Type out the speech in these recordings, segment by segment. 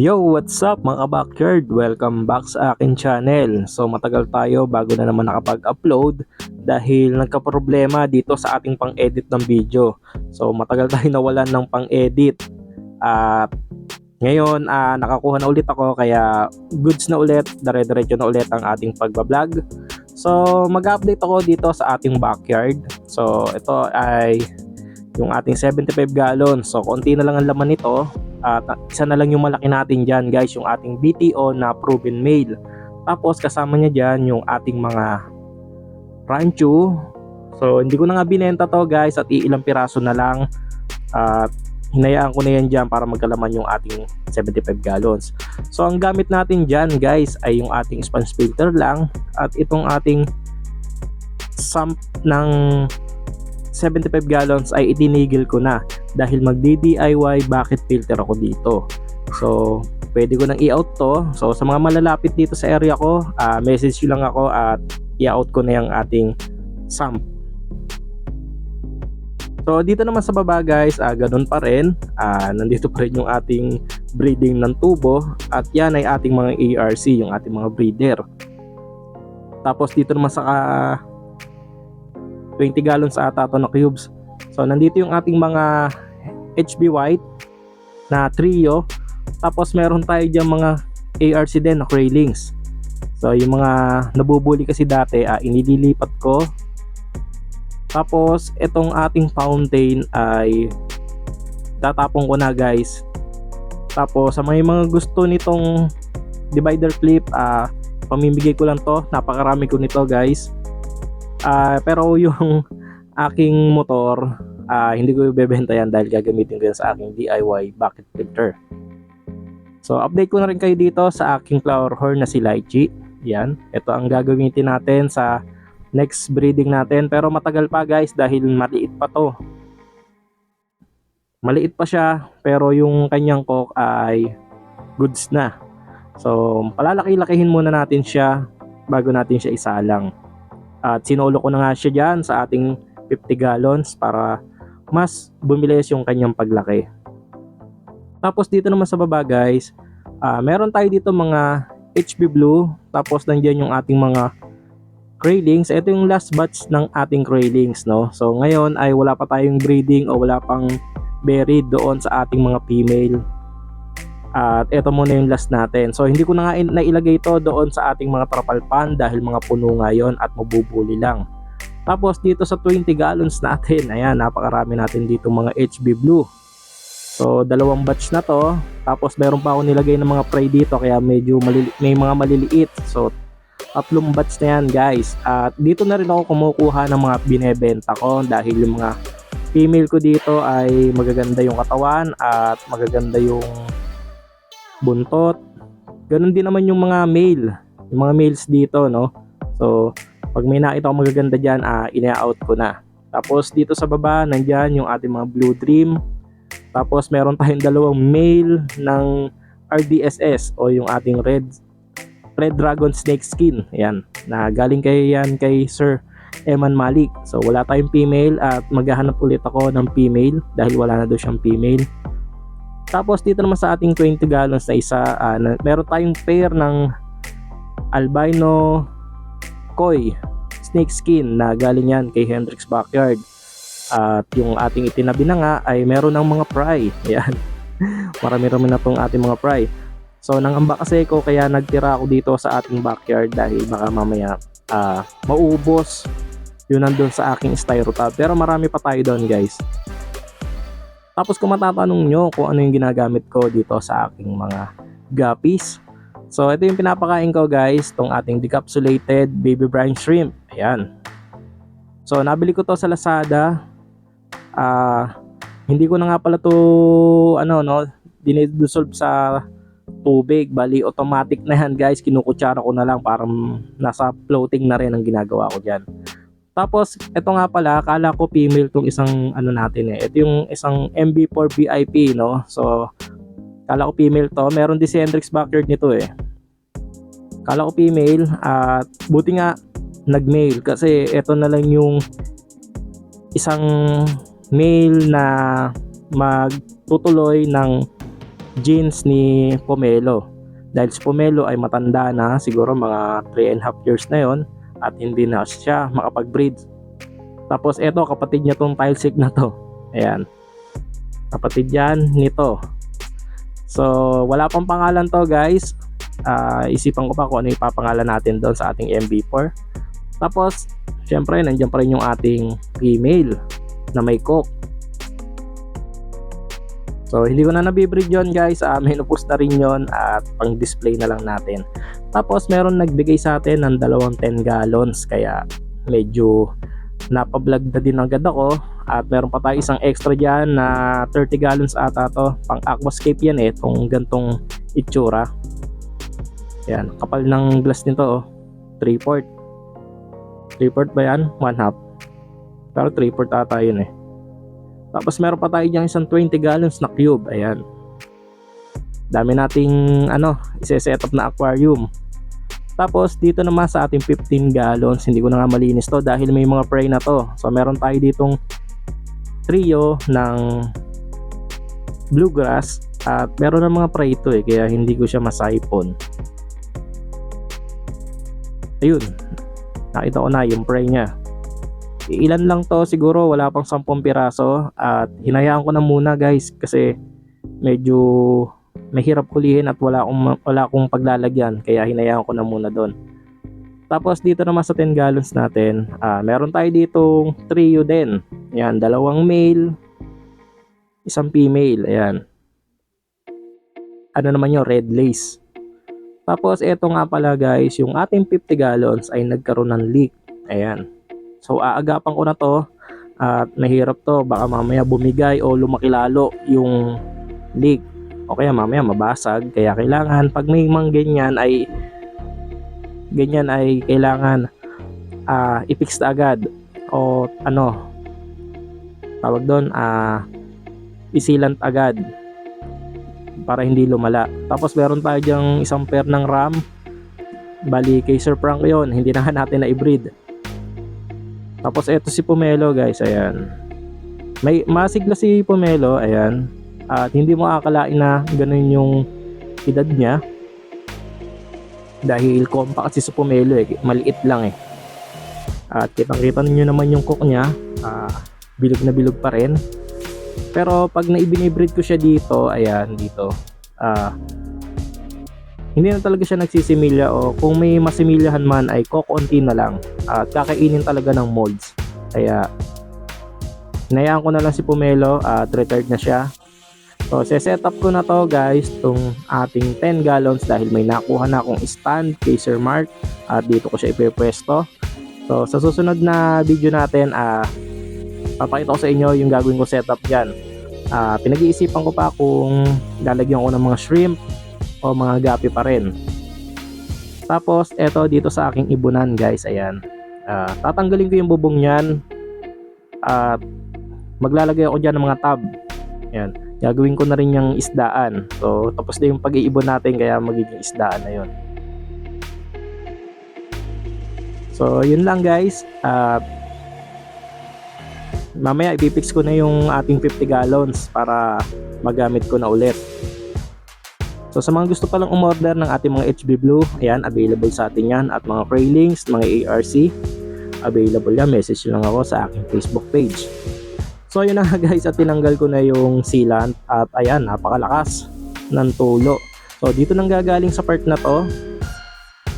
Yo, what's up mga backyard? Welcome back sa akin channel. So matagal tayo bago na naman nakapag-upload dahil nagka-problema dito sa ating pang-edit ng video. So matagal tayo nawalan ng pang-edit. At ngayon ah, nakakuha na ulit ako kaya goods na ulit, dire-diretso na ulit ang ating pagbablog. So mag-update ako dito sa ating backyard. So ito ay yung ating 75 gallon. So konti na lang ang laman nito at isa na lang yung malaki natin dyan guys, yung ating BTO na proven male. Tapos kasama niya dyan yung ating mga rancho. So hindi ko na nga binenta to guys at iilang piraso na lang. At hinayaan ko na yan dyan para magkalaman yung ating 75 gallons. So ang gamit natin dyan guys ay yung ating sponge filter lang at itong ating sump ng 75 gallons ay itinigil ko na dahil magdi-DIY bucket filter ako dito. So, pwede ko nang i-out to. So, sa mga malalapit dito sa area ko, ah, message nyo lang ako at i-out ko na yung ating sump. So, dito naman sa baba guys, ah, ganun pa rin. Ah, nandito pa rin yung ating breeding ng tubo at yan ay ating mga ARC, yung ating mga breeder. Tapos dito naman sa ah, 20 gallons ata to na cubes. So nandito yung ating mga HB White na trio. Tapos meron tayo diyan mga ARC din na Craylings. So yung mga nabubuli kasi dati ah, inililipat ko. Tapos itong ating fountain ay tatapong ko na guys. Tapos sa may mga gusto nitong divider clip, ah, pamimigay ko lang to. Napakarami ko nito guys. Ah, pero yung aking motor, ah, hindi ko ibebenta yan dahil gagamitin ko yan sa aking DIY bucket filter. So, update ko na rin kayo dito sa aking flower horn na si Lychee. Yan. Ito ang gagamitin natin sa next breeding natin. Pero matagal pa guys dahil maliit pa to. Maliit pa siya pero yung kanyang cock ay goods na. So, palalaki-lakihin muna natin siya bago natin siya isalang. At sinulo ko na nga siya dyan sa ating 50 gallons para mas bumilis yung kanyang paglaki. Tapos dito naman sa baba guys, ah, meron tayo dito mga HB Blue, tapos nandiyan yung ating mga Craylings. Ito yung last batch ng ating Craylings, no? So ngayon ay wala pa tayong breeding o wala pang buried doon sa ating mga female. At ito muna yung last natin. So hindi ko na nga nailagay ito doon sa ating mga trapalpan dahil mga puno nga yun at mabubuli lang. Tapos dito sa 20 gallons natin, ayan, napakarami natin dito mga HB Blue. So dalawang batch na to. Tapos meron pa ako nilagay ng mga prey dito kaya medyo malili- may mga maliliit. So tatlong batch na yan guys. At dito na rin ako kumukuha ng mga binebenta ko dahil yung mga female ko dito ay magaganda yung katawan at magaganda yung buntot. Ganun din naman yung mga male, yung mga males dito, no? So, pag may nakita akong magaganda dyan, ah, ina-out ko na. Tapos dito sa baba, nandyan yung ating mga Blue Dream. Tapos meron tayong dalawang male ng RDSS o yung ating Red Red Dragon Snake Skin. Yan, na galing kay yan kay Sir Eman Malik. So wala tayong female at maghahanap ulit ako ng female dahil wala na daw siyang female. Tapos dito naman sa ating 20 gallons na isa, ah, na, meron tayong pair ng albino koi snake skin na galing yan kay Hendrix Backyard. At yung ating itinabi na nga ay meron ng mga fry. Yan. Marami-rami na tong ating mga fry. So nangamba kasi ko kaya nagtira ako dito sa ating backyard dahil baka mamaya ah, maubos yun nandun sa aking styrotab. Pero marami pa tayo doon guys. Tapos kung matatanong nyo kung ano yung ginagamit ko dito sa aking mga guppies. So ito yung pinapakain ko guys, tong ating decapsulated baby brine shrimp. Ayan. So nabili ko to sa Lazada. Ah, hindi ko na nga pala to ano no, dinidissolve sa tubig. Bali automatic na yan guys. Kinukutsara ko na lang para nasa floating na rin ang ginagawa ko diyan. Tapos, ito nga pala, akala ko female tong isang ano natin eh. Ito yung isang MB4 VIP, no? So, akala ko female to. Meron din si Hendrix backyard nito eh. Akala ko female at buti nga nag-male kasi ito na lang yung isang male na magtutuloy ng genes ni Pomelo. Dahil si Pomelo ay matanda na, siguro mga 3 and a half years na yon at hindi na siya makapag-breed. Tapos eto, kapatid niya tong tilesig na to. Ayan. Kapatid yan nito. So, wala pang pangalan to guys. Ah, isipan ko pa kung ano ipapangalan natin doon sa ating MB4. Tapos, syempre, nandiyan pa rin yung ating female na may cook. So, hindi ko na nabibreed yun guys. Uh, may nupos na rin yun at pang display na lang natin. Tapos, meron nagbigay sa atin ng dalawang 10 gallons. Kaya, medyo napablog na din agad ako. At meron pa tayo isang extra dyan na 30 gallons ata to. Pang aquascape yan eh. Itong gantong itsura. Yan, kapal ng glass nito oh. 3 port. 3 port ba yan? 1 half. Pero 3 port ata yun eh. Tapos meron pa tayo dyan isang 20 gallons na cube. Ayan. Dami nating ano, ise-set up na aquarium. Tapos dito naman sa ating 15 gallons, hindi ko na nga malinis to dahil may mga prey na to. So meron tayo ditong trio ng bluegrass at meron ng mga prey ito eh kaya hindi ko siya masaipon. Ayun. Nakita ko na yung prey niya ilan lang to siguro wala pang 10 piraso at hinayaan ko na muna guys kasi medyo mahirap kulihin at wala akong, wala akong paglalagyan kaya hinayaan ko na muna doon. Tapos dito naman sa 10 gallons natin ah, meron tayo ditong trio din. Yan dalawang male isang female ayan. Ano naman yung red lace. Tapos eto nga pala guys yung ating 50 gallons ay nagkaroon ng leak. Ayan. So aagapan ko na to at mahirap to. Baka mamaya bumigay o lumaki lalo yung leak o kaya mamaya mabasag. Kaya kailangan pag may mang ganyan ay ganyan ay kailangan uh, i-fix na agad. O ano tawag doon uh, isilant agad para hindi lumala. Tapos meron tayo dyang isang pair ng RAM. Bali kay Sir Frank yon hindi na natin na i-breed tapos eto si Pomelo guys, ayan. May masigla si Pomelo, ayan. At hindi mo akalain na ganun yung edad niya. Dahil compact kasi si Pomelo eh, maliit lang eh. At kitang-kita niyo naman yung cook niya, uh, bilog na bilog pa rin. Pero pag naibinibreed ko siya dito, ayan, dito. Uh, hindi na talaga siya nagsisimilya o kung may masimilyahan man ay kokonti na lang at kakainin talaga ng molds kaya hinayaan ko na lang si Pomelo at retired na siya so set up ko na to guys tong ating 10 gallons dahil may nakuha na akong stand kay Sir Mark at dito ko siya ipepwesto so sa susunod na video natin ah papakita ko sa inyo yung gagawin ko setup dyan uh, pinag-iisipan ko pa kung lalagyan ko ng mga shrimp o mga gapi pa rin. Tapos, eto dito sa aking ibunan guys, ayan. Uh, tatanggalin ko yung bubong niyan at maglalagay ako dyan ng mga tab. Ayan. Gagawin ko na rin yung isdaan. So, tapos na yung pag-iibon natin kaya magiging isdaan na yun. So, yun lang guys. At mamaya ipipix ko na yung ating 50 gallons para magamit ko na ulit. So sa mga gusto palang umorder ng ating mga HB Blue, ayan, available sa atin yan at mga Kraylings, mga ARC, available yan. Message lang ako sa aking Facebook page. So yun na guys at tinanggal ko na yung sealant at ayan, napakalakas ng tulo. So dito nang gagaling sa part na to.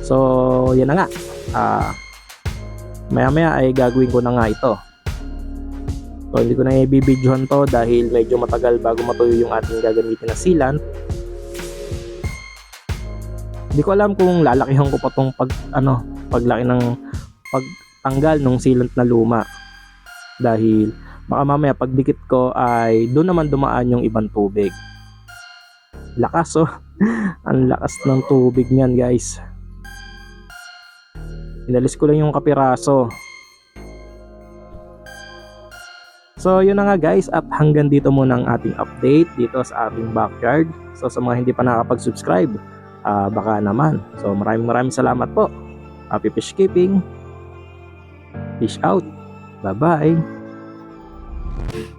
So yan na nga. Ah, maya maya ay gagawin ko na nga ito. So hindi ko na i-videohan to dahil medyo matagal bago matuyo yung ating gagamitin na sealant. Hindi ko alam kung lalakihan ko pa tong pag ano, paglaki ng pagtanggal ng sealant na luma. Dahil baka mamaya pagdikit ko ay doon naman dumaan yung ibang tubig. Lakas oh. Ang lakas ng tubig niyan, guys. Inalis ko lang yung kapiraso. So yun na nga guys at hanggang dito muna ang ating update dito sa ating backyard. So sa mga hindi pa nakakapag-subscribe, uh, baka naman. So maraming maraming salamat po. Happy fish keeping. Fish out. Bye-bye. Thank you.